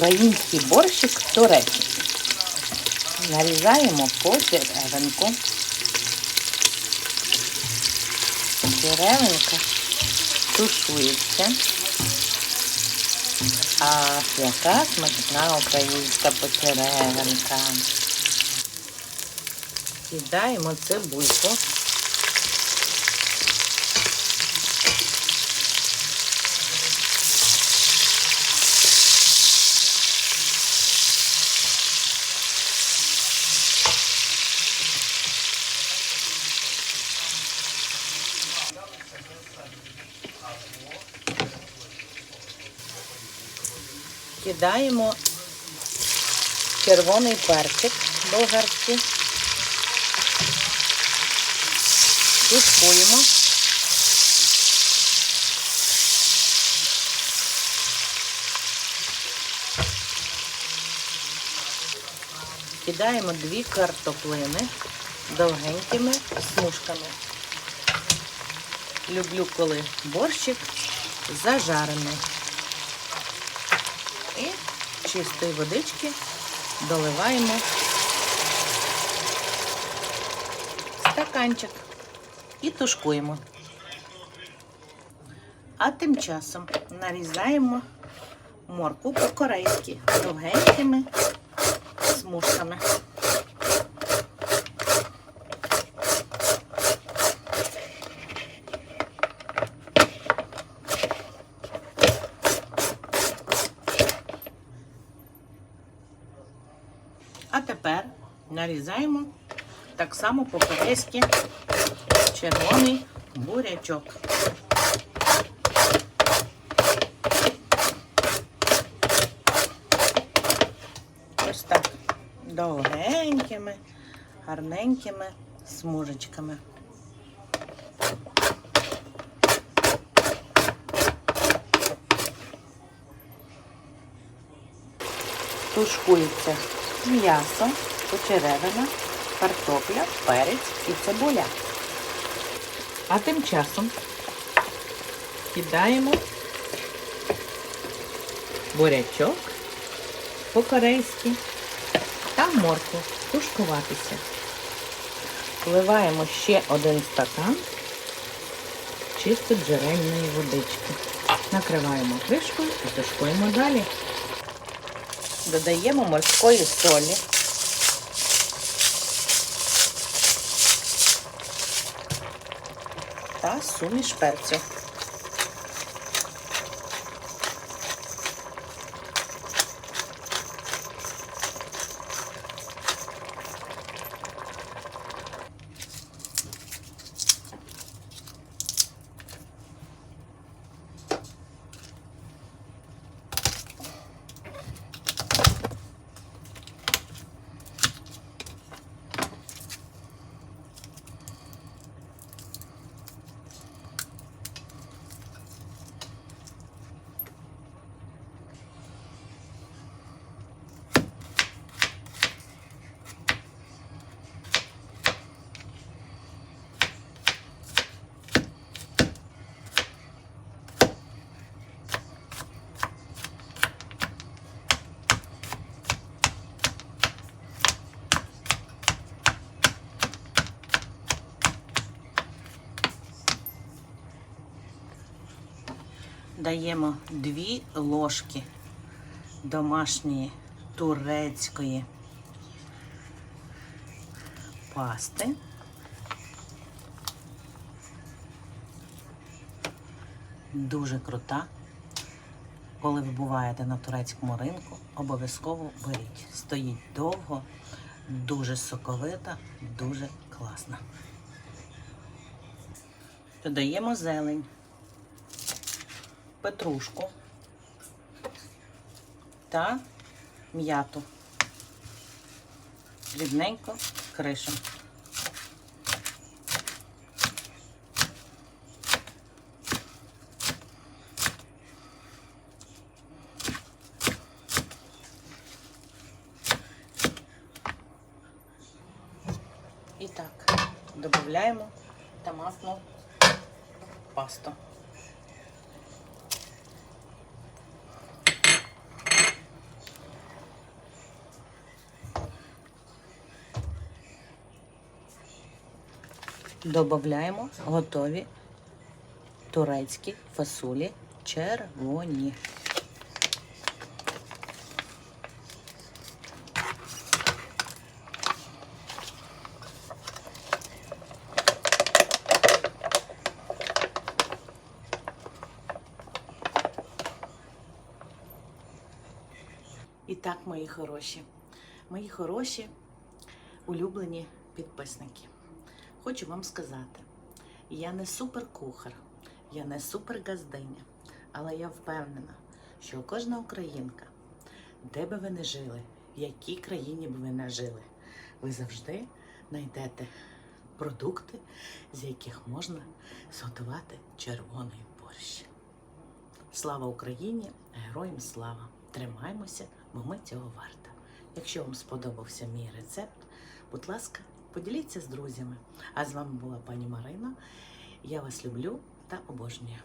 Український борщик турецький. Нарізаємо по черевинку. Черевинка тушується. Ах, яка смачна українська почеревинка. Кидаємо цибульку. Кидаємо червоний перчик болгарський. Тушкуємо. Кидаємо дві картоплини довгенькими смужками. Люблю, коли борщик зажарений. Чистої водички доливаємо стаканчик і тушкуємо. А тим часом нарізаємо морку по-корейськи довгенькими смужками. А тепер нарізаємо так само по-корейськи червоний бурячок. Ось так довгенькими, гарненькими смужечками. Тушкується м'ясо, почеревина, картопля, перець і цибуля. А тим часом кидаємо бурячок по-корейськи та морку тушкуватися. Вливаємо ще один стакан чисто джерельної водички. Накриваємо кришкою і тушкуємо далі. Додаємо морської солі. Та суміш перцю. Даємо 2 ложки домашньої турецької пасти. Дуже крута. Коли ви буваєте на турецькому ринку, обов'язково беріть. Стоїть довго, дуже соковита, дуже класна. Додаємо зелень петрушку та м'яту. Дрібненько кришем. І так, додаємо томатну пасту. Додаємо готові турецькі фасолі червоні. І так, мої хороші, мої хороші улюблені підписники. Хочу вам сказати, я не суперкухар, я не супергаздиня, але я впевнена, що кожна українка, де би ви не жили, в якій країні б ви не жили, ви завжди знайдете продукти, з яких можна зготувати червоний борщ. Слава Україні! Героям слава! Тримаймося, бо ми цього варта. Якщо вам сподобався мій рецепт, будь ласка, поділіться з друзями. А з вами була пані Марина. Я вас люблю та обожнюю.